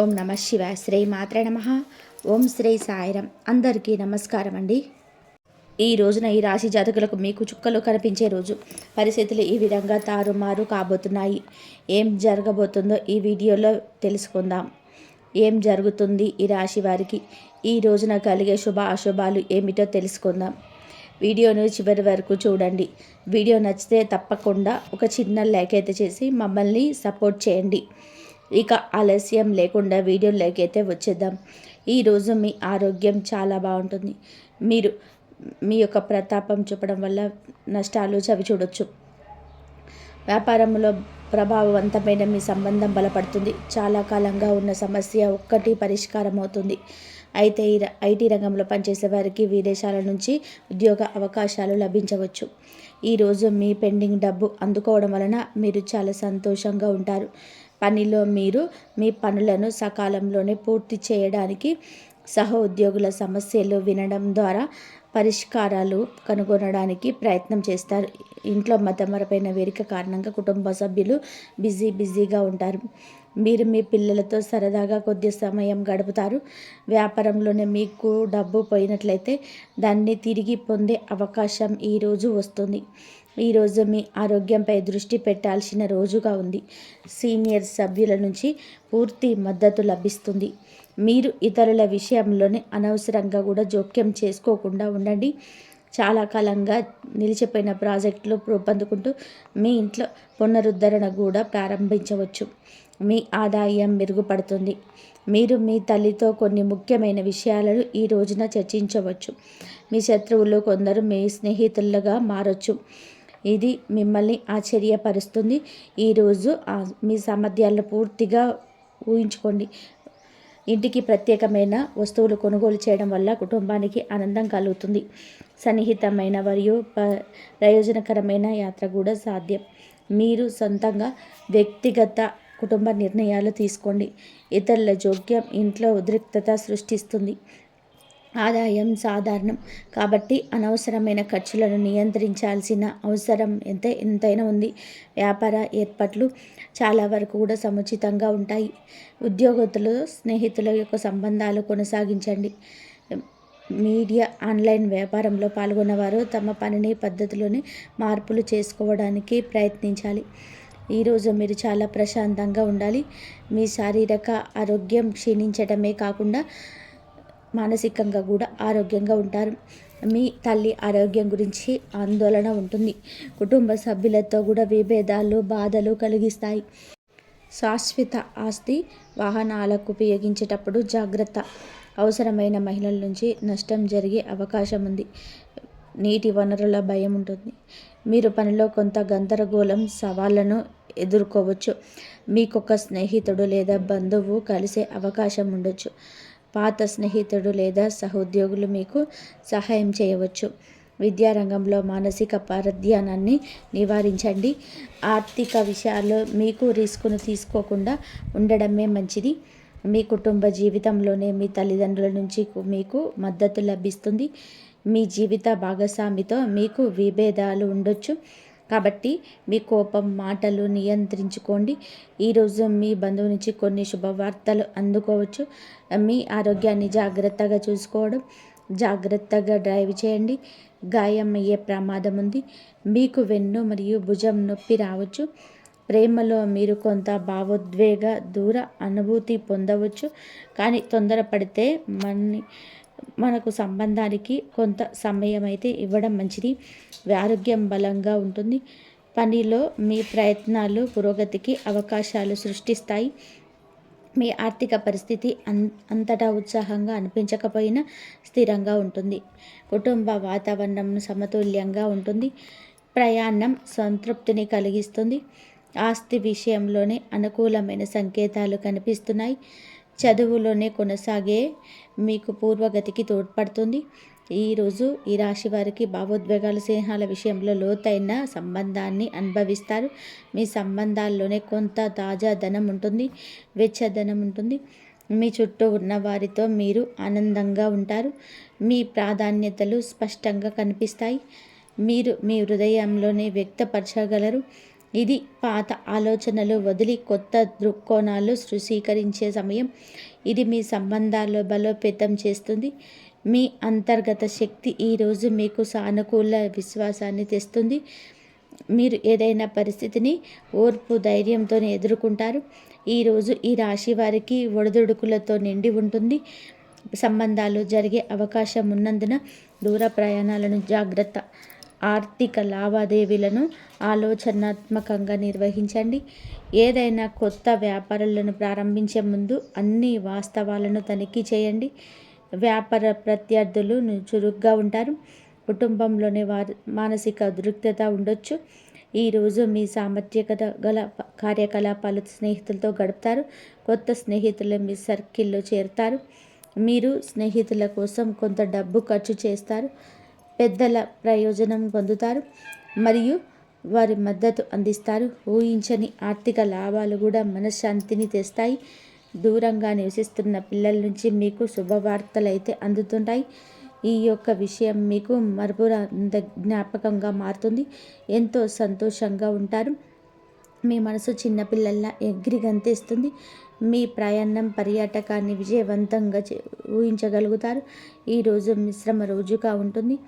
ఓం నమ శివ శ్రీ మాత్ర నమ. ఓం శ్రీ సాయిరం. అందరికీ నమస్కారం అండి ఈ రోజున ఈ రాశి జాతకులకు మీకు చుక్కలు కనిపించే రోజు. పరిస్థితులు ఈ విధంగా తారుమారు కాబోతున్నాయి. ఏం జరగబోతుందో ఈ వీడియోలో తెలుసుకుందాం. ఏం జరుగుతుంది ఈ రాశి వారికి? ఈ రోజున కలిగే శుభ అశుభాలు ఏమిటో తెలుసుకుందాం. వీడియోను చివరి వరకు చూడండి. వీడియో నచ్చితే తప్పకుండా ఒక చిన్న లైక్ అయితే చేసి మమ్మల్ని సపోర్ట్ చేయండి. ఇక ఆలస్యం లేకుండా వీడియోలోకి అయితే వచ్చేద్దాం. ఈరోజు మీ ఆరోగ్యం చాలా బాగుంటుంది. మీరు మీ యొక్క ప్రతాపం చూపడం వల్ల నష్టాలు చవి చూడొచ్చు. వ్యాపారంలో ప్రభావవంతమైన మీ సంబంధం బలపడుతుంది. చాలా కాలంగా ఉన్న సమస్య ఒక్కటి పరిష్కారం అవుతుంది. అయితే ఈ ఐటీ రంగంలో పనిచేసే వారికి విదేశాల నుంచి ఉద్యోగ అవకాశాలు లభించవచ్చు. ఈరోజు మీ పెండింగ్ డబ్బు అందుకోవడం వలన మీరు చాలా సంతోషంగా ఉంటారు. పనిలో మీరు మీ పనులను సకాలంలోనే పూర్తి చేయడానికి సహ ఉద్యోగుల సమస్యలు వినడం ద్వారా పరిష్కారాలు కనుగొనడానికి ప్రయత్నం చేస్తారు. ఇంట్లో మతమరపైన వేరిక కారణంగా కుటుంబ సభ్యులు బిజీ బిజీగా ఉంటారు. మీరు మీ పిల్లలతో సరదాగా కొద్ది సమయం గడుపుతారు. వ్యాపారంలోనే మీకు డబ్బు పోయినట్లయితే దాన్ని తిరిగి పొందే అవకాశం ఈరోజు వస్తుంది. ఈరోజు మీ ఆరోగ్యంపై దృష్టి పెట్టాల్సిన రోజుగా ఉంది. సీనియర్ సభ్యుల నుంచి పూర్తి మద్దతు లభిస్తుంది. మీరు ఇతరుల విషయంలోనే అనవసరంగా కూడా జోక్యం చేసుకోకుండా ఉండండి. చాలా కాలంగా నిలిచిపోయిన ప్రాజెక్టులు రూపొందుకుంటూ మీ ఇంట్లో పునరుద్ధరణ కూడా ప్రారంభించవచ్చు. మీ ఆదాయం మెరుగుపడుతుంది. మీరు మీ తల్లితో కొన్ని ముఖ్యమైన విషయాలను ఈ రోజున చర్చించవచ్చు. మీ శత్రువులు కొందరు మీ స్నేహితులుగా మారచ్చు. ఇది మిమ్మల్ని ఆశ్చర్యపరుస్తుంది. ఈరోజు మీ సామర్థ్యాలను పూర్తిగా ఊహించుకోండి. ఇంటికి ప్రత్యేకమైన వస్తువులు కొనుగోలు చేయడం వల్ల కుటుంబానికి ఆనందం కలుగుతుంది. సన్నిహితమైన మరియు ప్రయోజనకరమైన యాత్ర కూడా సాధ్యం. మీరు సొంతంగా వ్యక్తిగత కుటుంబ నిర్ణయాలు తీసుకోండి. ఇతరుల జోక్యం ఇంట్లో ఉద్రిక్తత సృష్టిస్తుంది. ఆదాయం సాధారణం. కాబట్టి అనవసరమైన ఖర్చులను నియంత్రించాల్సిన అవసరం ఎంత ఎంతైనా ఉంది. వ్యాపార ఏర్పాట్లు చాలా వరకు కూడా సముచితంగా ఉంటాయి. ఉద్యోగతులు స్నేహితుల యొక్క సంబంధాలు కొనసాగించండి. మీడియా ఆన్లైన్ వ్యాపారంలో పాల్గొన్నవారు తమ పనిని పద్ధతిలోనే మార్పులు చేసుకోవడానికి ప్రయత్నించాలి. ఈరోజు మీరు చాలా ప్రశాంతంగా ఉండాలి. మీ శారీరక ఆరోగ్యం క్షీణించడమే కాకుండా మానసికంగా కూడా ఆరోగ్యంగా ఉంటారు. మీ తల్లి ఆరోగ్యం గురించి ఆందోళన ఉంటుంది. కుటుంబ సభ్యులతో కూడా విభేదాలు బాధలు కలిగిస్తాయి. శాశ్వత ఆస్తి వాహనాలకు ఉపయోగించేటప్పుడు జాగ్రత్త. అవసరమైన మహిళల నుంచి నష్టం జరిగే అవకాశం ఉంది. నీటి వనరుల భయం ఉంటుంది. మీరు పనిలో కొంత గందరగోళం సవాళ్ళను ఎదుర్కోవచ్చు. మీకొక స్నేహితుడు లేదా బంధువు కలిసే అవకాశం ఉండొచ్చు. పాత స్నేహితుడు లేదా సహోద్యోగులు మీకు సహాయం చేయవచ్చు. విద్యారంగంలో మానసిక పరధ్యానాన్ని నివారించండి. ఆర్థిక విషయాల్లో మీకు రిస్కును తీసుకోకుండా ఉండడమే మంచిది. మీ కుటుంబ జీవితంలోనే మీ తల్లిదండ్రుల నుంచి మీకు మద్దతు లభిస్తుంది. మీ జీవిత భాగస్వామితో మీకు విభేదాలు ఉండొచ్చు. కాబట్టి మీ కోపం మాటలు నియంత్రించుకోండి. ఈరోజు మీ బంధువు నుంచి కొన్ని శుభవార్తలు అందుకోవచ్చు. మీ ఆరోగ్యాన్ని జాగ్రత్తగా చూసుకోవడం జాగ్రత్తగా డ్రైవ్ చేయండి. గాయం అయ్యే ప్రమాదం ఉంది. మీకు వెన్ను మరియు భుజం నొప్పి రావచ్చు. ప్రేమలో మీరు కొంత భావోద్వేగ దూర అనుభూతి పొందవచ్చు. కానీ తొందరపడితే మన మనకు సంబంధానికి కొంత సమయం అయితే ఇవ్వడం మంచిది. ఆరోగ్యం బలంగా ఉంటుంది. పనిలో మీ ప్రయత్నాలు పురోగతికి అవకాశాలు సృష్టిస్తాయి. మీ ఆర్థిక పరిస్థితి అన్ అంతటా ఉత్సాహంగా అనిపించకపోయినా స్థిరంగా ఉంటుంది. కుటుంబ వాతావరణం సమతుల్యంగా ఉంటుంది. ప్రయాణం సంతృప్తిని కలిగిస్తుంది. ఆస్తి విషయంలోనే అనుకూలమైన సంకేతాలు కనిపిస్తున్నాయి. చదువులోనే కొనసాగే మీకు పూర్వగతికి తోడ్పడుతుంది. ఈరోజు ఈ రాశి వారికి భావోద్వేగాల స్నేహాల విషయంలో లోతైన సంబంధాన్ని అనుభవిస్తారు. మీ సంబంధాల్లోనే కొంత తాజా ధనం ఉంటుంది వెచ్చదనం ఉంటుంది. మీ చుట్టూ ఉన్న వారితో మీరు ఆనందంగా ఉంటారు. మీ ప్రాధాన్యతలు స్పష్టంగా కనిపిస్తాయి. మీరు మీ హృదయంలోనే వ్యక్తపరచగలరు. ఇది పాత ఆలోచనలు వదిలి కొత్త దృక్కోణాలు స్వీకరించే సమయం. ఇది మీ సంబంధాల్లో బలోపేతం చేస్తుంది. మీ అంతర్గత శక్తి ఈరోజు మీకు సానుకూల విశ్వాసాన్ని తెస్తుంది. మీరు ఏదైనా పరిస్థితిని ఓర్పు ధైర్యంతో ఎదుర్కొంటారు. ఈరోజు ఈ రాశి వారికి ఒడిదుడుకులతో నిండి ఉంటుంది. సంబంధాలు జరిగే అవకాశం ఉన్నందున దూర ప్రయాణాలను జాగ్రత్త. ఆర్థిక లావాదేవీలను ఆలోచనాత్మకంగా నిర్వహించండి. ఏదైనా కొత్త వ్యాపారాలను ప్రారంభించే ముందు అన్ని వాస్తవాలను తనిఖీ చేయండి. వ్యాపార ప్రత్యర్థులు చురుగ్గా ఉంటారు. కుటుంబంలోని వారి మానసిక దృక్తత ఉండొచ్చు. ఈరోజు మీ సామర్థ్యత గల కార్యకలాపాలు స్నేహితులతో గడుపుతారు. కొత్త స్నేహితులు మీ సర్కిల్లో చేరుతారు. మీరు స్నేహితుల కోసం కొంత డబ్బు ఖర్చు చేస్తారు. పెద్దల ప్రయోజనం పొందుతారు మరియు వారి మద్దతు అందిస్తారు. ఊహించని ఆర్థిక లాభాలు కూడా మనశ్శాంతిని తెస్తాయి. దూరంగా నివసిస్తున్న పిల్లల నుంచి మీకు శుభవార్తలు అయితే అందుతుంటాయి. ఈ యొక్క విషయం మీకు మరపురా జ్ఞాపకంగా మారుతుంది. ఎంతో సంతోషంగా ఉంటారు. మీ మనసు చిన్నపిల్లల్లా ఎగిరి గంతేస్తుంది మీ ప్రయాణం పర్యాటకాన్ని విజయవంతంగా ఊహించగలుగుతారు. ఈరోజు మిశ్రమ రోజుగా ఉంటుంది.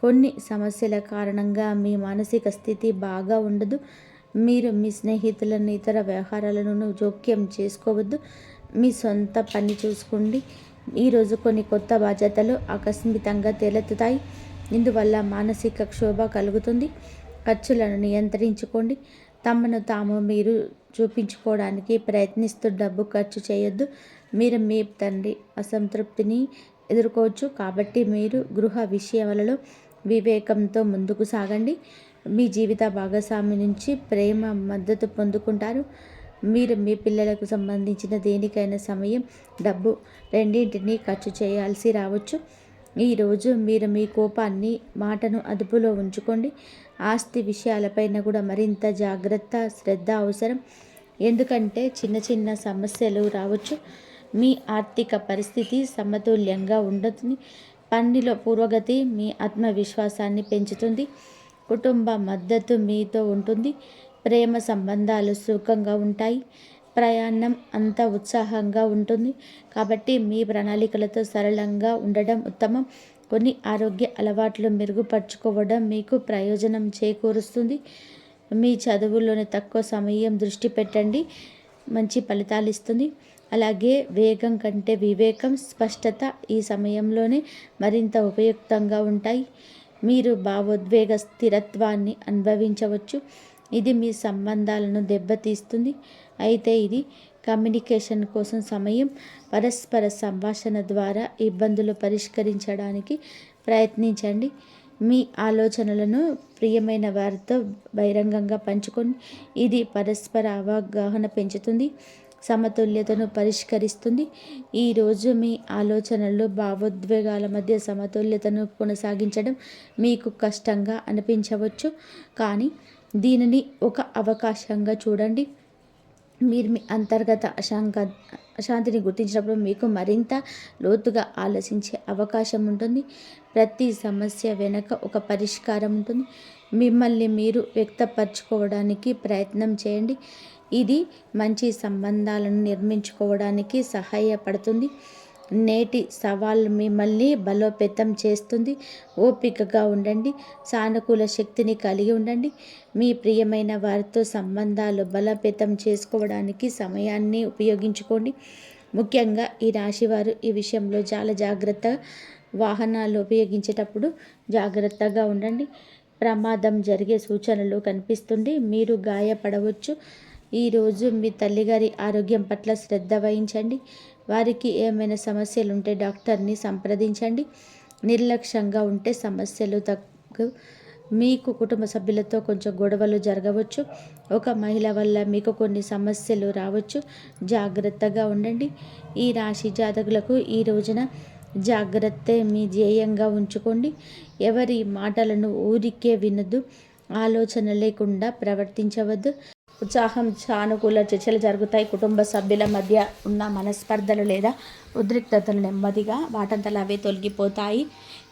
కొన్ని సమస్యల కారణంగా మీ మానసిక స్థితి బాగా ఉండదు. మీరు మీ స్నేహితులను ఇతర వ్యవహారాలను జోక్యం చేసుకోవద్దు. మీ సొంత పని చూసుకోండి. ఈరోజు కొన్ని కొత్త బాధ్యతలు ఆకస్మికంగా తేలెత్తుతాయి. ఇందువల్ల మానసిక క్షోభ కలుగుతుంది. ఖర్చులను నియంత్రించుకోండి. తమను తాము మీరు చూపించుకోవడానికి ప్రయత్నిస్తూ డబ్బు ఖర్చు చేయొద్దు. మీరు మీ తండ్రి అసంతృప్తిని ఎదుర్కోవచ్చు. కాబట్టి మీరు గృహ విషయాలలో వివేకంతో ముందుకు సాగండి. మీ జీవిత భాగస్వామి నుంచి ప్రేమ మద్దతు పొందుకుంటారు. మీరు మీ పిల్లలకు సంబంధించిన దేనికైనా సమయం డబ్బు రెండింటినీ ఖర్చు చేయాల్సి రావచ్చు. ఈరోజు మీరు మీ కోపాన్ని మాటను అదుపులో ఉంచుకోండి. ఆస్తి విషయాలపైన కూడా మరింత జాగ్రత్త శ్రద్ధ అవసరం. ఎందుకంటే చిన్న చిన్న సమస్యలు రావచ్చు. మీ ఆర్థిక పరిస్థితి సమతుల్యంగా ఉండదు పనిలో పురోగతి మీ ఆత్మవిశ్వాసాన్ని పెంచుతుంది. కుటుంబ మద్దతు మీతో ఉంటుంది. ప్రేమ సంబంధాలు సుఖంగా ఉంటాయి. ప్రయాణం అంత ఉత్సాహంగా ఉంటుంది. కాబట్టి మీ ప్రణాళికలతో సరళంగా ఉండడం ఉత్తమం. కొన్ని ఆరోగ్య అలవాట్లు మెరుగుపరుచుకోవడం మీకు ప్రయోజనం చేకూరుస్తుంది. మీ చదువులోనే తక్కువ సమయం దృష్టి పెట్టండి. మంచి ఫలితాలు ఇస్తుంది. అలాగే వేగం కంటే వివేకం స్పష్టత ఈ సమయంలోనే మరింత ఉపయుక్తంగా ఉంటాయి. మీరు భావోద్వేగ స్థిరత్వాన్ని అనుభవించవచ్చు. ఇది మీ సంబంధాలను దెబ్బతీస్తుంది. అయితే ఇది కమ్యూనికేషన్ కోసం సమయం పరస్పర సంభాషణ ద్వారా ఇబ్బందులు పరిష్కరించడానికి ప్రయత్నించండి. మీ ఆలోచనలను ప్రియమైన వారితో బహిరంగంగా పంచుకొని ఇది పరస్పర అవగాహన పెంచుతుంది. సమతుల్యతను పరిష్కరిస్తుంది. ఈరోజు మీ ఆలోచనలు భావోద్వేగాల మధ్య సమతుల్యతను కొనసాగించడం మీకు కష్టంగా అనిపించవచ్చు. కానీ దీనిని ఒక అవకాశంగా చూడండి. మీరు మీ అంతర్గత అశాంక అశాంతిని గుర్తించినప్పుడు మీకు మరింత లోతుగా ఆలోచించే అవకాశం ఉంటుంది. ప్రతి సమస్య వెనక ఒక పరిష్కారం ఉంటుంది. మిమ్మల్ని మీరు వ్యక్తపరచుకోవడానికి ప్రయత్నం చేయండి. ఇది మంచి సంబంధాలను నిర్మించుకోవడానికి సహాయపడుతుంది. నేటి సవాల్ మిమ్మల్ని బలోపేతం చేస్తుంది. ఓపికగా ఉండండి. సానుకూల శక్తిని కలిగి ఉండండి. మీ ప్రియమైన వారితో సంబంధాలు బలోపేతం చేసుకోవడానికి సమయాన్ని ఉపయోగించుకోండి. ముఖ్యంగా ఈ రాశివారు ఈ విషయంలో చాలా జాగ్రత్తగా వాహనాలు ఉపయోగించేటప్పుడు జాగ్రత్తగా ఉండండి. ప్రమాదం జరిగే సూచనలు కనిపిస్తుంది. మీరు గాయపడవచ్చు. ఈరోజు మీ తల్లిగారి ఆరోగ్యం పట్ల శ్రద్ధ వహించండి. వారికి ఏమైనా సమస్యలు ఉంటే డాక్టర్ని సంప్రదించండి. నిర్లక్ష్యంగా ఉంటే సమస్యలు తగ్గు. మీకు కుటుంబ సభ్యులతో కొంచెం గొడవలు జరగవచ్చు. ఒక మహిళ వల్ల మీకు కొన్ని సమస్యలు రావచ్చు. జాగ్రత్తగా ఉండండి. ఈ రాశి జాతకులకు ఈ రోజున జాగ్రత్త మీ ధ్యేయంగా ఉంచుకోండి. ఎవరి మాటలను ఊరికే వినద్దు. ఆలోచన లేకుండా ప్రవర్తించవద్దు. ఉత్సాహం సానుకూల చర్చలు జరుగుతాయి. కుటుంబ సభ్యుల మధ్య ఉన్న మనస్పర్ధలు లేదా ఉద్రిక్తతలు నెమ్మదిగా వాటంతలు అవే తొలగిపోతాయి.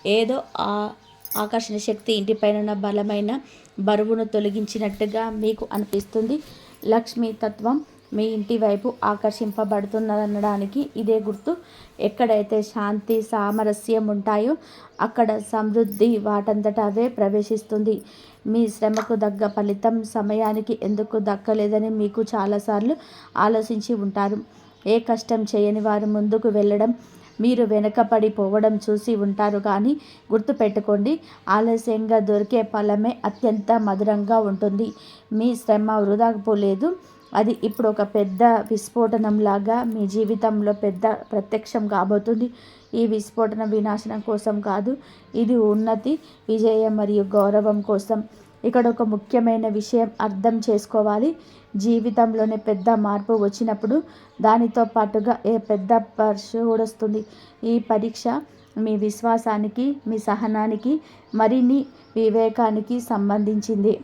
ఏదో ఆ ఆకర్షణ శక్తి ఇంటిపైన ఉన్న బలమైన బరువును తొలగించినట్టుగా మీకు అనిపిస్తుంది. లక్ష్మీ తత్వం మీ ఇంటి వైపు ఆకర్షింపబడుతున్నదనడానికి ఇదే గుర్తు. ఎక్కడైతే శాంతి సామరస్యం ఉంటాయో అక్కడ సమృద్ధి వాటంతట అవే ప్రవేశిస్తుంది. మీ శ్రమకు దగ్గ ఫలితం సమయానికి ఎందుకు దక్కలేదని మీకు చాలాసార్లు ఆలోచించి ఉంటారు. ఏ కష్టం చేయని వారు ముందుకు వెళ్ళడం మీరు వెనకపడిపోవడం చూసి ఉంటారు కానీ గుర్తుపెట్టుకోండి ఆలస్యంగా దొరికే ఫలమే అత్యంత మధురంగా ఉంటుంది. మీ శ్రమ వృధా పోలేదు అది ఇప్పుడు ఒక పెద్ద విస్ఫోటనంలాగా మీ జీవితంలో పెద్ద ప్రత్యక్షం కాబోతుంది. ఈ విస్ఫోటన వినాశనం కోసం కాదు ఇది ఉన్నతి విజయం మరియు గౌరవం కోసం. ఇక్కడ ఒక ముఖ్యమైన విషయం అర్థం చేసుకోవాలి. జీవితంలోనే పెద్ద మార్పు వచ్చినప్పుడు దానితో పాటుగా ఏ పెద్ద పర్ష వస్తుంది. ఈ పరీక్ష మీ విశ్వాసానికి మీ సహనానికి మరిన్ని వివేకానికి సంబంధించింది.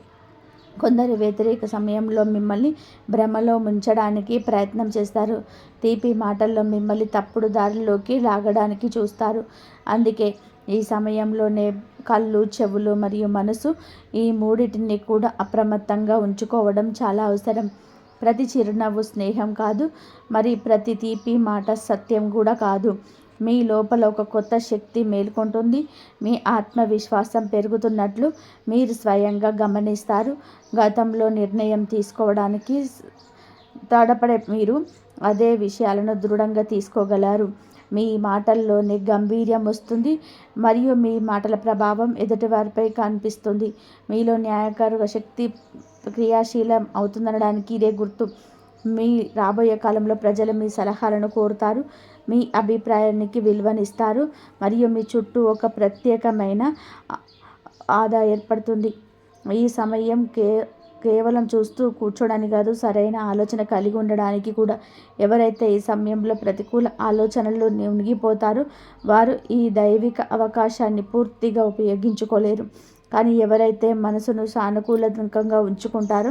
కొందరు వ్యతిరేక సమయంలో మిమ్మల్ని భ్రమలో ముంచడానికి ప్రయత్నం చేస్తారు. తీపి మాటల్లో మిమ్మల్ని తప్పుడు దారిలోకి లాగడానికి చూస్తారు. అందుకే ఈ సమయంలోనే కళ్ళు చెవులు మరియు మనసు ఈ మూడింటిని కూడా అప్రమత్తంగా ఉంచుకోవడం చాలా అవసరం. ప్రతి చిరునవ్వు స్నేహం కాదు మరి ప్రతి తీపి మాట సత్యం కూడా కాదు. మీ లోపల ఒక కొత్త శక్తి మేల్కొంటుంది. మీ ఆత్మవిశ్వాసం పెరుగుతున్నట్లు మీరు స్వయంగా గమనిస్తారు. గతంలో నిర్ణయం తీసుకోవడానికి తడపడే మీరు అదే విషయాలను దృఢంగా తీసుకోగలరు. మీ మాటల్లోనే గంభీర్యం వస్తుంది మరియు మీ మాటల ప్రభావం ఎదుటివారిపై కనిపిస్తుంది. మీలో న్యాయకారుగా శక్తి క్రియాశీలం అవుతుందనడానికి ఇదే గుర్తు. మీ రాబోయే కాలంలో ప్రజలు మీ సలహాలను కోరుతారు. మీ అభిప్రాయానికి విలువనిస్తారు. మరియు మీ చుట్టూ ఒక ప్రత్యేకమైన ఆదా ఏర్పడుతుంది. ఈ సమయం కే కేవలం చూస్తూ కూర్చోడానికి కాదు సరైన ఆలోచన కలిగి ఉండడానికి కూడా. ఎవరైతే ఈ సమయంలో ప్రతికూల ఆలోచనలు మునిగిపోతారో వారు ఈ దైవిక అవకాశాన్ని పూర్తిగా ఉపయోగించుకోలేరు. కానీ ఎవరైతే మనసును సానుకూలంగా ఉంచుకుంటారో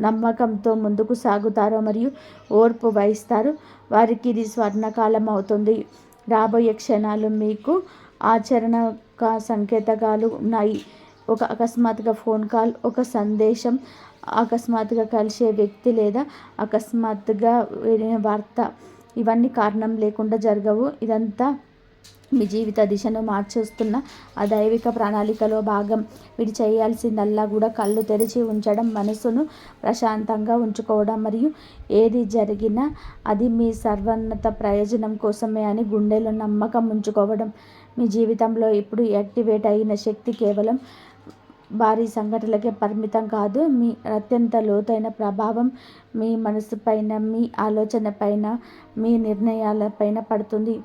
నమ్మకంతో ముందుకు సాగుతారో మరియు ఓర్పు వహిస్తారో వారికి ఇది స్వర్ణకాలం అవుతుంది. రాబోయే క్షణాలు మీకు ఆచరణ సంకేతకాలు ఉన్నాయి. ఒక అకస్మాత్తుగా ఫోన్ కాల్ ఒక సందేశం అకస్మాత్తుగా కలిసే వ్యక్తి లేదా అకస్మాత్తుగా వినే వార్త ఇవన్నీ కారణం లేకుండా జరగవు. ఇదంతా మీ జీవిత దిశను మార్చేస్తున్న ఆ దైవిక ప్రణాళికలో భాగం వీటి చేయాల్సిందల్లా కూడా కళ్ళు తెరిచి ఉంచడం మనసును ప్రశాంతంగా ఉంచుకోవడం మరియు ఏది జరిగినా అది మీ సర్వోన్నత ప్రయోజనం కోసమే అని గుండెలో నమ్మకం ఉంచుకోవడం. మీ జీవితంలో ఇప్పుడు యాక్టివేట్ అయిన శక్తి కేవలం భారీ సంఘటనలకే పరిమితం కాదు మీ అత్యంత లోతైన ప్రభావం మీ మనసు పైన మీ ఆలోచన పైన మీ నిర్ణయాల పైన పడుతుంది.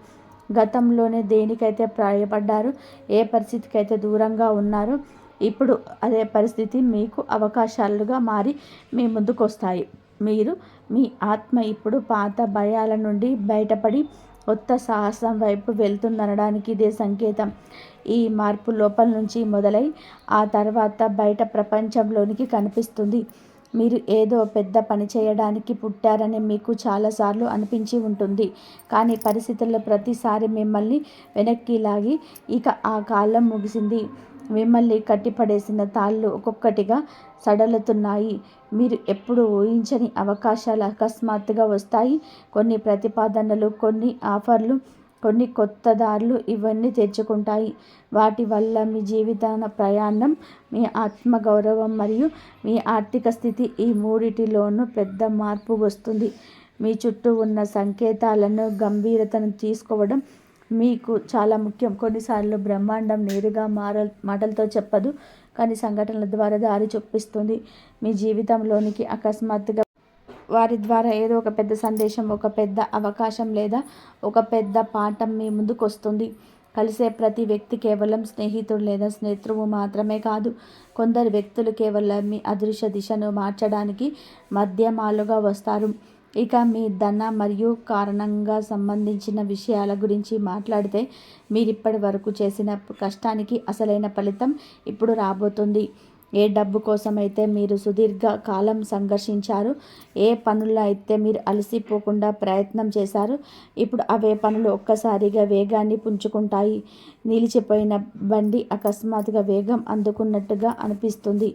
గతంలోనే దేనికైతే ప్రాయపడ్డారు ఏ పరిస్థితికి అయితే దూరంగా ఉన్నారో ఇప్పుడు అదే పరిస్థితి మీకు అవకాశాలుగా మారి మీ ముందుకు వస్తాయి మీరు మీ ఆత్మ ఇప్పుడు పాత భయాల నుండి బయటపడి కొత్త సాహసం వైపు వెళ్తుందనడానికి ఇదే సంకేతం. ఈ మార్పు లోపల నుంచి మొదలై ఆ తర్వాత బయట ప్రపంచంలోనికి కనిపిస్తుంది. మీరు ఏదో పెద్ద పని చేయడానికి పుట్టారని మీకు చాలాసార్లు అనిపించి ఉంటుంది. కానీ పరిస్థితుల్లో ప్రతిసారి మిమ్మల్ని వెనక్కి లాగి ఇక ఆ కాలం ముగిసింది. మిమ్మల్ని కట్టిపడేసిన తాళ్ళు ఒక్కొక్కటిగా సడలుతున్నాయి. మీరు ఎప్పుడు ఊహించని అవకాశాలు అకస్మాత్తుగా వస్తాయి. కొన్ని ప్రతిపాదనలు కొన్ని ఆఫర్లు కొన్ని కొత్త దారులు ఇవన్నీ తెచ్చుకుంటాయి వాటి వల్ల మీ జీవితాన ప్రయాణం మీ ఆత్మగౌరవం మరియు మీ ఆర్థిక స్థితి ఈ మూడిటిలోనూ పెద్ద మార్పు వస్తుంది. మీ చుట్టూ ఉన్న సంకేతాలను గంభీరతను తీసుకోవడం మీకు చాలా ముఖ్యం. కొన్నిసార్లు బ్రహ్మాండం నేరుగా మార మాటలతో చెప్పదు కానీ సంఘటనల ద్వారా దారి చూపిస్తుంది. మీ జీవితంలోనికి అకస్మాత్తుగా వారి ద్వారా ఏదో ఒక పెద్ద సందేశం ఒక పెద్ద అవకాశం లేదా ఒక పెద్ద పాఠం మీ ముందుకు వస్తుంది కలిసే ప్రతి వ్యక్తి కేవలం స్నేహితుడు లేదా స్నేహితువు మాత్రమే కాదు కొందరు వ్యక్తులు కేవలం మీ అదృశ్య దిశను మార్చడానికి మధ్యమాలుగా వస్తారు. ఇక మీ ధన మరియు కారణంగా సంబంధించిన విషయాల గురించి మాట్లాడితే మీరు ఇప్పటి వరకు చేసిన కష్టానికి అసలైన ఫలితం ఇప్పుడు రాబోతుంది. ఏ డబ్బు కోసమైతే మీరు సుదీర్ఘ కాలం సంఘర్షించారు ఏ పనుల్లో అయితే మీరు అలసిపోకుండా ప్రయత్నం చేశారు ఇప్పుడు అవే పనులు ఒక్కసారిగా వేగాన్ని పుంజుకుంటాయి. నిలిచిపోయిన బండి అకస్మాత్తుగా వేగం అందుకున్నట్టుగా అనిపిస్తుంది.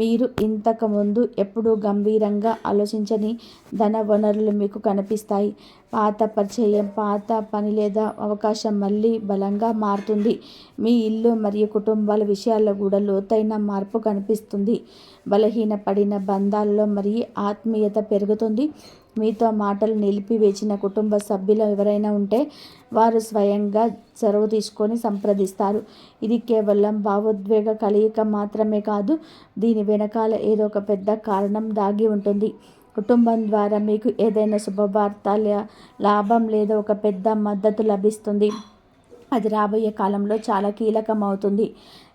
మీరు ఇంతకుముందు ఎప్పుడూ గంభీరంగా ఆలోచించని ధన వనరులు మీకు కనిపిస్తాయి. పాత పరిచయం పాత పని లేదా అవకాశం మళ్ళీ బలంగా మారుతుంది. మీ ఇల్లు మరియు కుటుంబాల విషయాల్లో కూడా లోతైన మార్పు కనిపిస్తుంది. బలహీనపడిన బంధాల్లో మరియు ఆత్మీయత పెరుగుతుంది. మీతో మాటలు నిలిపివేసిన కుటుంబ సభ్యులు ఎవరైనా ఉంటే వారు స్వయంగా చొరవ తీసుకొని సంప్రదిస్తారు. ఇది కేవలం భావోద్వేగ కలయిక మాత్రమే కాదు దీని వెనకాల ఏదో ఒక పెద్ద కారణం దాగి ఉంటుంది. కుటుంబం ద్వారా మీకు ఏదైనా శుభవార్త లాభం లేదా ఒక పెద్ద మద్దతు లభిస్తుంది. అది రాబోయే కాలంలో చాలా కీలకం అవుతుంది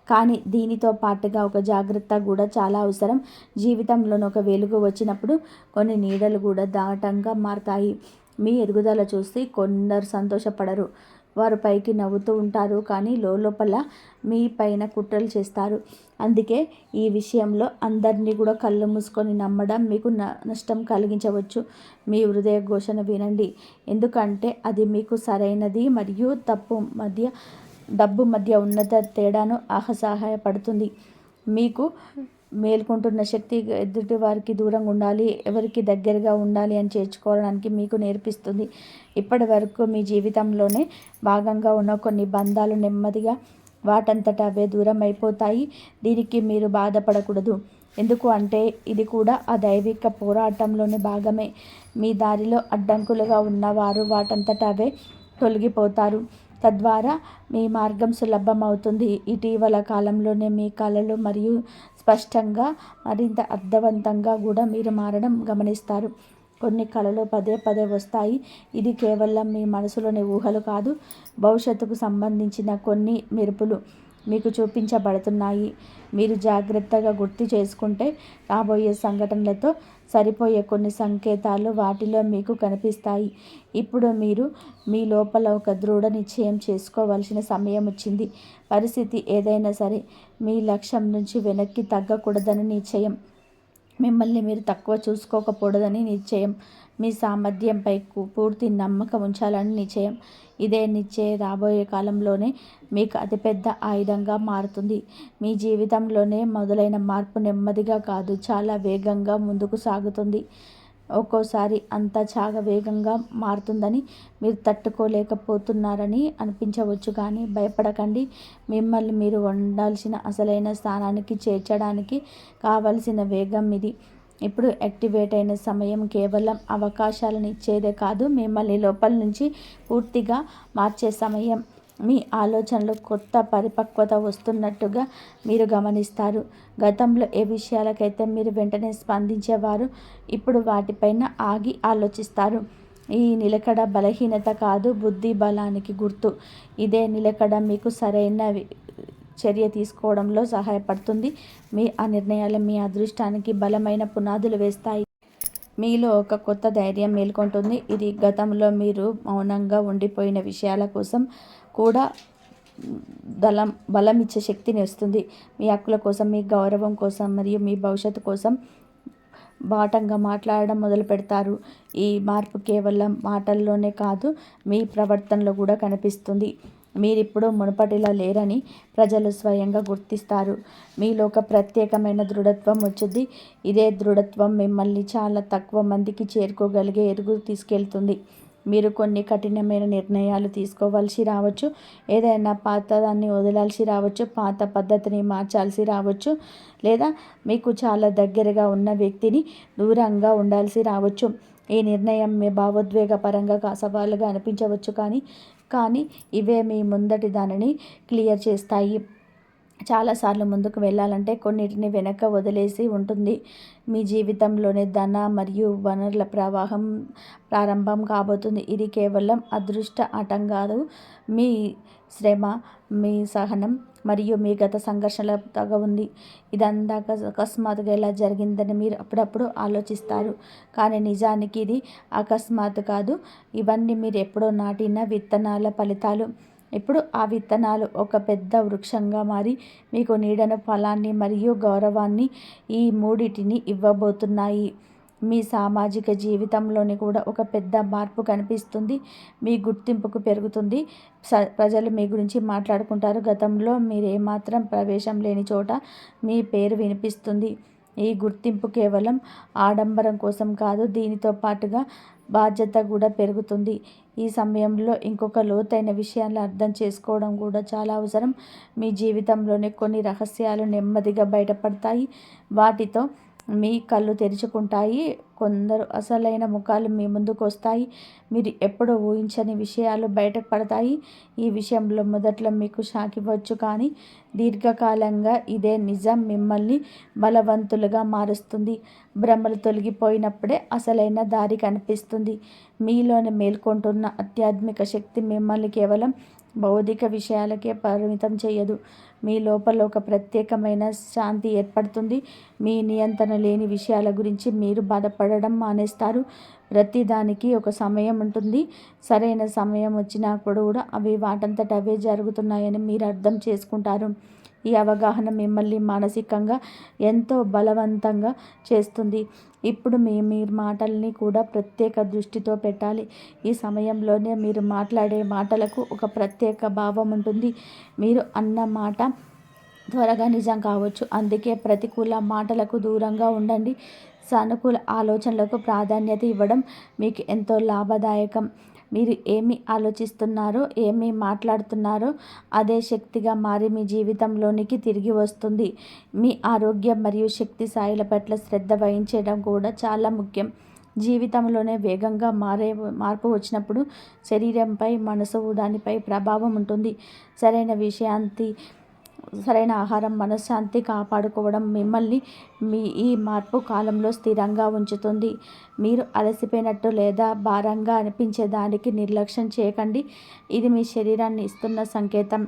కానీ దీనితో పాటుగా ఒక జాగ్రత్త కూడా చాలా అవసరం. జీవితంలోని ఒక వెలుగు వచ్చినప్పుడు కొన్ని నీడలు కూడా దాటంగా మారతాయి. మీ ఎదుగుదల చూసి కొందరు సంతోషపడరు. వారు పైకి నవ్వుతూ ఉంటారు కానీ లోపల మీ పైన కుట్రలు చేస్తారు. అందుకే ఈ విషయంలో అందరినీ కూడా కళ్ళు మూసుకొని నమ్మడం మీకు నష్టం కలిగించవచ్చు. మీ హృదయ ఘోషణ వినండి. ఎందుకంటే అది మీకు సరైనది మరియు తప్పు మధ్య డబ్బు మధ్య ఉన్నత తేడాను సహాయపడుతుంది మీకు మేల్కొంటున్న శక్తి ఎదుటి వారికి దూరంగా ఉండాలి ఎవరికి దగ్గరగా ఉండాలి అని చేర్చుకోవడానికి మీకు నేర్పిస్తుంది. ఇప్పటి వరకు మీ జీవితంలోనే భాగంగా ఉన్న కొన్ని బంధాలు నెమ్మదిగా వాటంతట అవే దూరం అయిపోతాయి. దీనికి మీరు బాధపడకూడదు. ఎందుకు అంటే ఇది కూడా ఆ దైవిక పోరాటంలోని భాగమే. మీ దారిలో అడ్డంకులుగా ఉన్నవారు వాటంతట అవే తొలగిపోతారు. తద్వారా మీ మార్గం సులభమవుతుంది. ఇటీవల కాలంలోనే మీ కళలు మరియు స్పష్టంగా మరింత అర్థవంతంగా కూడా మీరు మారడం గమనిస్తారు. కొన్ని కళలు పదే పదే వస్తాయి. ఇది కేవలం మీ మనసులోని ఊహలు కాదు భవిష్యత్తుకు సంబంధించిన కొన్ని మెరుపులు. మీకు చూపించబడుతున్నాయి. మీరు జాగ్రత్తగా గుర్తు చేసుకుంటే రాబోయే సంఘటనలతో సరిపోయే కొన్ని సంకేతాలు వాటిలో మీకు కనిపిస్తాయి. ఇప్పుడు మీరు మీ లోపల ఒక దృఢ నిశ్చయం చేసుకోవాల్సిన సమయం వచ్చింది. పరిస్థితి ఏదైనా సరే మీ లక్ష్యం నుంచి వెనక్కి తగ్గకూడదని నిశ్చయం. మిమ్మల్ని మీరు తక్కువ చూసుకోకపోవడదని నిశ్చయం. మీ సామర్థ్యంపై పూర్తి నమ్మకం ఉంచాలని నిశ్చయం. ఇదే నిశ్చయ రాబోయే కాలంలోనే మీకు అతిపెద్ద ఆయుధంగా మారుతుంది. మీ జీవితంలోనే మొదలైన మార్పు నెమ్మదిగా కాదు చాలా వేగంగా ముందుకు సాగుతుంది. ఒక్కోసారి అంత చాలా వేగంగా మారుతుందని మీరు తట్టుకోలేకపోతున్నారని అనిపించవచ్చు కానీ భయపడకండి. మిమ్మల్ని మీరు ఉండాల్సిన అసలైన స్థానానికి చేర్చడానికి కావలసిన వేగం ఇది. ఇప్పుడు యాక్టివేట్ అయిన సమయం కేవలం అవకాశాలను ఇచ్చేదే కాదు మిమ్మల్ని లోపల నుంచి పూర్తిగా మార్చే సమయం. మీ ఆలోచనలు కొత్త పరిపక్వత వస్తున్నట్టుగా మీరు గమనిస్తారు. గతంలో ఏ విషయాలకైతే మీరు వెంటనే స్పందించేవారు ఇప్పుడు వాటిపైన ఆగి ఆలోచిస్తారు. ఈ నిలకడ బలహీనత కాదు బుద్ధి బలానికి గుర్తు. ఇదే నిలకడ మీకు సరైన చర్య తీసుకోవడంలో సహాయపడుతుంది. మీ ఆ నిర్ణయాలు మీ అదృష్టానికి బలమైన పునాదులు వేస్తాయి. మీలో ఒక కొత్త ధైర్యం మేల్కొంటుంది. ఇది గతంలో మీరు మౌనంగా ఉండిపోయిన విషయాల కోసం కూడా బలం బలం ఇచ్చే శక్తిని వస్తుంది మీ హక్కుల కోసం మీ గౌరవం కోసం మరియు మీ భవిష్యత్తు కోసం బాటంగా మాట్లాడడం మొదలు పెడతారు. ఈ మార్పు కేవలం మాటల్లోనే కాదు మీ ప్రవర్తనలో కూడా కనిపిస్తుంది. మీరిప్పుడు మునుపటిలా లేరని ప్రజలు స్వయంగా గుర్తిస్తారు. మీలో ఒక ప్రత్యేకమైన దృఢత్వం వచ్చింది ఇదే దృఢత్వం మిమ్మల్ని చాలా తక్కువ మందికి చేరుకోగలిగే ఎదుగు తీసుకెళ్తుంది. మీరు కొన్ని కఠినమైన నిర్ణయాలు తీసుకోవాల్సి రావచ్చు. ఏదైనా పాత దాన్ని వదలాల్సి రావచ్చు. పాత పద్ధతిని మార్చాల్సి రావచ్చు. లేదా మీకు చాలా దగ్గరగా ఉన్న వ్యక్తిని దూరంగా ఉండాల్సి రావచ్చు. ఈ నిర్ణయం మీ భావోద్వేగపరంగా సవాలుగా అనిపించవచ్చు కానీ కానీ ఇవే మీ ముందటి దానిని క్లియర్ చేస్తాయి. చాలాసార్లు ముందుకు వెళ్ళాలంటే కొన్నిటిని వెనక వదిలేసి ఉంటుంది. మీ జీవితంలోని ధన మరియు వనరుల ప్రవాహం ప్రారంభం కాబోతుంది. ఇది కేవలం అదృష్ట ఆటం కాదు మీ శ్రమ మీ సహనం మరియు మీ గత సంఘర్షణల తగ ఉంది. ఇదంతా అకస్మాత్తుగా ఎలా జరిగిందని మీరు అప్పుడప్పుడు ఆలోచిస్తారు. కానీ నిజానికి ఇది అకస్మాత్తు కాదు. ఇవన్నీ మీరు ఎప్పుడో నాటిన విత్తనాల ఫలితాలు. ఇప్పుడు ఆ విత్తనాలు ఒక పెద్ద వృక్షంగా మారి మీకు నీడను ఫలాన్ని మరియు గౌరవాన్ని ఈ మూడిటిని ఇవ్వబోతున్నాయి. మీ సామాజిక జీవితంలోని కూడా ఒక పెద్ద మార్పు కనిపిస్తుంది. మీ గుర్తింపుకు పెరుగుతుంది. స ప్రజలు మీ గురించి మాట్లాడుకుంటారు. గతంలో మీరు ఏమాత్రం ప్రవేశం లేని చోట మీ పేరు వినిపిస్తుంది. ఈ గుర్తింపు కేవలం ఆడంబరం కోసం కాదు దీనితో పాటుగా బాధ్యత కూడా పెరుగుతుంది. ఈ సమయంలో ఇంకొక లోతైన విషయాన్ని అర్థం చేసుకోవడం కూడా చాలా అవసరం. మీ జీవితంలోనే కొన్ని రహస్యాలు నెమ్మదిగా బయటపడతాయి. వాటితో మీ కళ్ళు తెరుచుకుంటాయి. కొందరు అసలైన ముఖాలు మీ ముందుకు వస్తాయి. మీరు ఎప్పుడూ ఊహించని విషయాలు బయటకు పడతాయి. ఈ విషయంలో మొదట్లో మీకు షాక్ ఇవ్వచ్చు కానీ దీర్ఘకాలంగా ఇదే నిజం మిమ్మల్ని బలవంతులుగా మారుస్తుంది. భ్రమలు తొలగిపోయినప్పుడే అసలైన దారి కనిపిస్తుంది. మీలోని మేల్కొంటున్న ఆధ్యాత్మిక శక్తి మిమ్మల్ని కేవలం భౌతిక విషయాలకే పరిమితం చేయదు. మీ లోపల ఒక ప్రత్యేకమైన శాంతి ఏర్పడుతుంది. మీ నియంత్రణ లేని విషయాల గురించి మీరు బాధపడడం మానేస్తారు. ప్రతిదానికి ఒక సమయం ఉంటుంది. సరైన సమయం వచ్చినప్పుడు కూడా అవి వాటంతట అవే జరుగుతున్నాయని మీరు అర్థం చేసుకుంటారు. ఈ అవగాహన మిమ్మల్ని మానసికంగా ఎంతో బలవంతంగా చేస్తుంది. ఇప్పుడు మీ మీరు మాటల్ని కూడా ప్రత్యేక దృష్టితో పెట్టాలి. ఈ సమయంలోనే మీరు మాట్లాడే మాటలకు ఒక ప్రత్యేక భావం ఉంటుంది. మీరు అన్న మాట త్వరగా నిజం కావచ్చు. అందుకే ప్రతికూల మాటలకు దూరంగా ఉండండి. సానుకూల ఆలోచనలకు ప్రాధాన్యత ఇవ్వడం మీకు ఎంతో లాభదాయకం. మీరు ఏమి ఆలోచిస్తున్నారో ఏమి మాట్లాడుతున్నారో అదే శక్తిగా మారి మీ జీవితంలోనికి తిరిగి వస్తుంది. మీ ఆరోగ్యం మరియు శక్తి స్థాయిల పట్ల శ్రద్ధ వహించడం కూడా చాలా ముఖ్యం. జీవితంలోనే వేగంగా మారే మార్పు వచ్చినప్పుడు శరీరంపై మనసు దానిపై ప్రభావం ఉంటుంది. సరైన విషయాంతి సరైన ఆహారం మనశ్శాంతి కాపాడుకోవడం మిమ్మల్ని మీ ఈ మార్పు కాలంలో స్థిరంగా ఉంచుతుంది. మీరు అలసిపోయినట్టు లేదా భారంగా అనిపించే దానికి నిర్లక్ష్యం చేయకండి. ఇది మీ శరీరాన్ని ఇస్తున్న సంకేతం.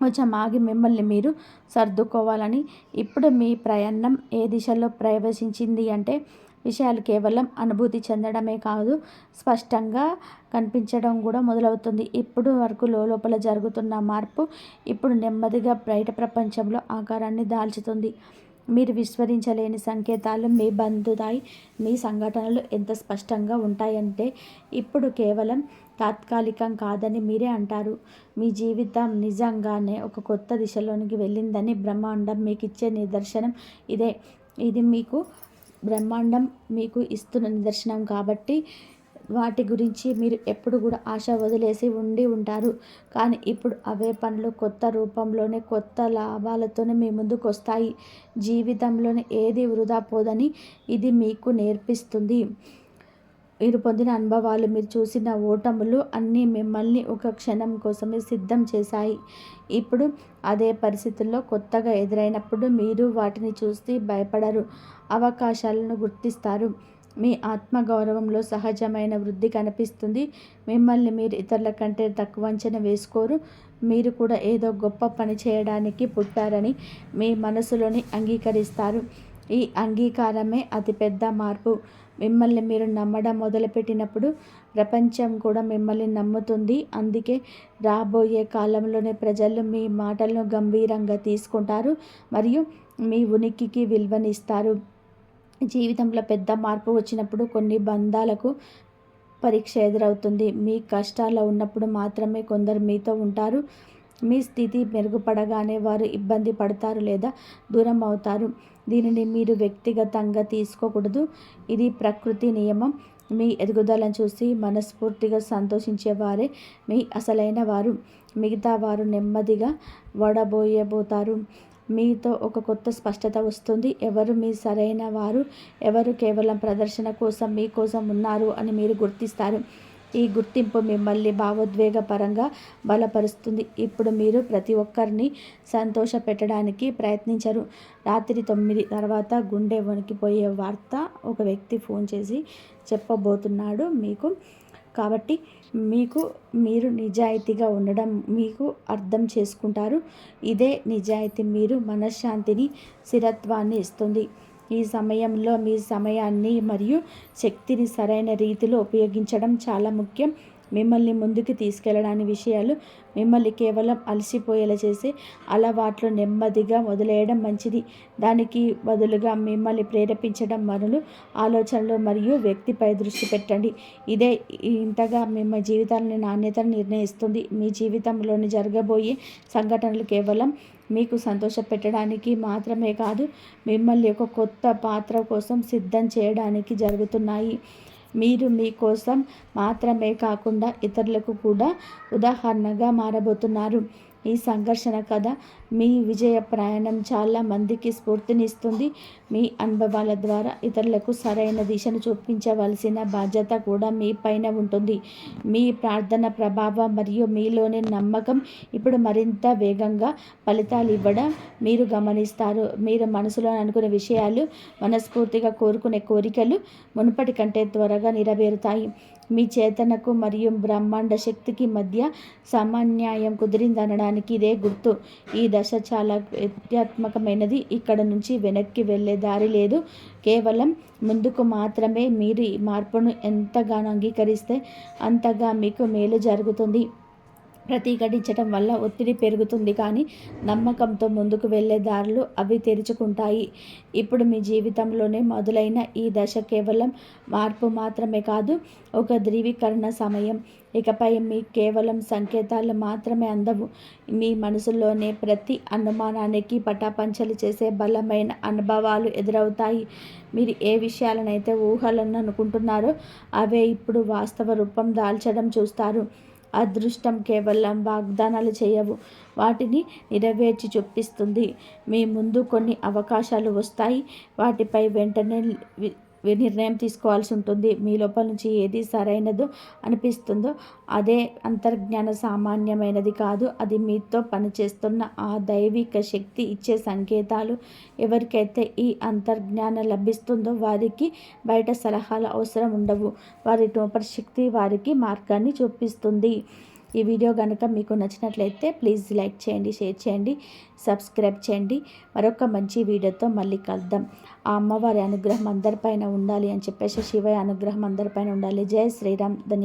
కొంచెం ఆగి మిమ్మల్ని మీరు సర్దుకోవాలని. ఇప్పుడు మీ ప్రయాణం ఏ దిశలో ప్రవేశించింది అంటే విషయాలు కేవలం అనుభూతి చెందడమే కాదు స్పష్టంగా కనిపించడం కూడా మొదలవుతుంది. ఇప్పుడు వరకు లోపల జరుగుతున్న మార్పు ఇప్పుడు నెమ్మదిగా బయట ప్రపంచంలో ఆకారాన్ని దాల్చుతుంది. మీరు విస్మరించలేని సంకేతాలు మీ బంధుతాయి మీ సంఘటనలు ఎంత స్పష్టంగా ఉంటాయంటే ఇప్పుడు కేవలం తాత్కాలికం కాదని మీరే అంటారు. మీ జీవితం నిజంగానే ఒక కొత్త దిశలోనికి వెళ్ళిందని బ్రహ్మాండం మీకు ఇచ్చే నిదర్శనం ఇదే. ఇది మీకు బ్రహ్మాండం మీకు ఇస్తున్న నిదర్శనం కాబట్టి వాటి గురించి మీరు ఎప్పుడు కూడా ఆశ వదిలేసి ఉండి ఉంటారు. కానీ ఇప్పుడు అవే పనులు కొత్త రూపంలోనే కొత్త లాభాలతోనే మీ ముందుకు వస్తాయి. జీవితంలోనే ఏది వృధా పోదని ఇది మీకు నేర్పిస్తుంది. మీరు పొందిన అనుభవాలు మీరు చూసిన ఓటములు అన్నీ మిమ్మల్ని ఒక క్షణం కోసమే సిద్ధం చేశాయి. ఇప్పుడు అదే పరిస్థితుల్లో కొత్తగా ఎదురైనప్పుడు మీరు వాటిని చూసి భయపడరు అవకాశాలను గుర్తిస్తారు. మీ ఆత్మగౌరవంలో సహజమైన వృద్ధి కనిపిస్తుంది. మిమ్మల్ని మీరు ఇతరుల కంటే తక్కువ అంచనా వేసుకోరు. మీరు కూడా ఏదో గొప్ప పని చేయడానికి పుట్టారని మీ మనసులోని అంగీకరిస్తారు. ఈ అంగీకారమే అతిపెద్ద మార్పు. మిమ్మల్ని మీరు నమ్మడం మొదలుపెట్టినప్పుడు ప్రపంచం కూడా మిమ్మల్ని నమ్ముతుంది. అందుకే రాబోయే కాలంలోనే ప్రజలు మీ మాటలను గంభీరంగా తీసుకుంటారు మరియు మీ ఉనికికి విలువనిస్తారు. జీవితంలో పెద్ద మార్పు వచ్చినప్పుడు కొన్ని బంధాలకు పరీక్ష ఎదురవుతుంది. మీ కష్టాల్లో ఉన్నప్పుడు మాత్రమే కొందరు మీతో ఉంటారు. మీ స్థితి మెరుగుపడగానే వారు ఇబ్బంది పడతారు లేదా దూరం అవుతారు. దీనిని మీరు వ్యక్తిగతంగా తీసుకోకూడదు. ఇది ప్రకృతి నియమం. మీ ఎదుగుదలను చూసి మనస్ఫూర్తిగా సంతోషించేవారే మీ అసలైన వారు. మిగతా వారు నెమ్మదిగా వడబోయబోతారు. మీతో ఒక కొత్త స్పష్టత వస్తుంది. ఎవరు మీ సరైన వారు? ఎవరు కేవలం ప్రదర్శన కోసం మీకోసం ఉన్నారు అని మీరు గుర్తిస్తారు. ఈ గుర్తింపు మిమ్మల్ని భావోద్వేగపరంగా బలపరుస్తుంది. ఇప్పుడు మీరు ప్రతి ఒక్కరిని సంతోష పెట్టడానికి ప్రయత్నించరు. రాత్రి తొమ్మిది తర్వాత గుండె వణికిపోయే వార్త ఒక వ్యక్తి ఫోన్ చేసి చెప్పబోతున్నాడు మీకు. కాబట్టి మీకు మీరు నిజాయితీగా ఉండడం మీకు అర్థం చేసుకుంటారు. ఇదే నిజాయితీ. మీరు మనశ్శాంతిని స్థిరత్వాన్ని ఇస్తుంది. ఈ సమయంలో మీ సమయాన్ని మరియు శక్తిని సరైన రీతిలో ఉపయోగించడం చాలా ముఖ్యం. మిమ్మల్ని ముందుకు తీసుకెళ్ళడాని విషయాలు మిమ్మల్ని కేవలం అలసిపోయేలా చేసే అలవాట్లు నెమ్మదిగా వదిలేయడం మంచిది. దానికి బదులుగా మిమ్మల్ని ప్రేరేపించడం మనులు ఆలోచనలు మరియు వ్యక్తిపై దృష్టి పెట్టండి. ఇదే ఇంతగా మిమ్మ జీవితాలని నాణ్యతను నిర్ణయిస్తుంది. మీ జీవితంలోని జరగబోయే సంఘటనలు కేవలం మీకు సంతోష పెట్టడానికి మాత్రమే కాదు మిమ్మల్ని ఒక కొత్త పాత్ర కోసం సిద్ధం చేయడానికి జరుగుతున్నాయి. మీరు మీకోసం మాత్రమే కాకుండా ఇతరులకు కూడా ఉదాహరణగా మారబోతున్నారు. ఈ సంఘర్షణ కథ మీ విజయ ప్రయాణం చాలా మందికి స్ఫూర్తినిస్తుంది. మీ అనుభవాల ద్వారా ఇతరులకు సరైన దిశను చూపించవలసిన బాధ్యత కూడా మీ పైన ఉంటుంది. మీ ప్రార్థన ప్రభావం మరియు మీలోని నమ్మకం ఇప్పుడు మరింత వేగంగా ఫలితాలు ఇవ్వడం మీరు గమనిస్తారు. మీరు మనసులో అనుకునే విషయాలు మనస్ఫూర్తిగా కోరుకునే కోరికలు మునుపటి కంటే త్వరగా నెరవేరుతాయి. మీ చేతనకు మరియు బ్రహ్మాండ శక్తికి మధ్య సమన్యాయం కుదిరిందనడానికి ఇదే గుర్తు. ఈ దశ చాలా వ్యత్యాత్మకమైనది ఇక్కడ నుంచి వెనక్కి వెళ్ళే దారి లేదు. కేవలం ముందుకు మాత్రమే మీరు ఈ మార్పును ఎంతగానో అంగీకరిస్తే అంతగా మీకు మేలు జరుగుతుంది. ప్రతిఘటించడం వల్ల ఒత్తిడి పెరుగుతుంది కానీ నమ్మకంతో ముందుకు వెళ్ళే దారులు అవి తెరుచుకుంటాయి. ఇప్పుడు మీ జీవితంలోనే మొదలైన ఈ దశ కేవలం మార్పు మాత్రమే కాదు ఒక ధృవీకరణ సమయం. ఇకపై మీ కేవలం సంకేతాలు మాత్రమే అందవు. మీ మనసులోనే ప్రతి అనుమానానికి పటాపంచలు చేసే బలమైన అనుభవాలు ఎదురవుతాయి. మీరు ఏ విషయాలనైతే ఊహలను అనుకుంటున్నారో అవే ఇప్పుడు వాస్తవ రూపం దాల్చడం చూస్తారు. అదృష్టం కేవలం వాగ్దానాలు చేయవు. వాటిని నెరవేర్చి చూపిస్తుంది. మీ ముందు కొన్ని అవకాశాలు వస్తాయి. వాటిపై వెంటనే నిర్ణయం తీసుకోవాల్సి ఉంటుంది. మీ లోపల నుంచి ఏది సరైనదో అనిపిస్తుందో అదే అంతర్జ్ఞాన సామాన్యమైనది కాదు. అది మీతో పనిచేస్తున్న ఆ దైవిక శక్తి ఇచ్చే సంకేతాలు. ఎవరికైతే ఈ అంతర్జ్ఞానం లభిస్తుందో వారికి బయట సలహాలు అవసరం ఉండవు. వారి టోపర్ శక్తి వారికి మార్గాన్ని చూపిస్తుంది. ఈ వీడియో కనుక మీకు నచ్చినట్లయితే ప్లీజ్ లైక్ చేయండి షేర్ చేయండి సబ్స్క్రైబ్ చేయండి. మరొక మంచి వీడియోతో మళ్ళీ కలుద్దాం. ఆ అమ్మవారి అనుగ్రహం అందరిపైన ఉండాలి అని చెప్పేసి శివయ్య అనుగ్రహం అందరిపైన ఉండాలి. జయ శ్రీరామ్. ధన్య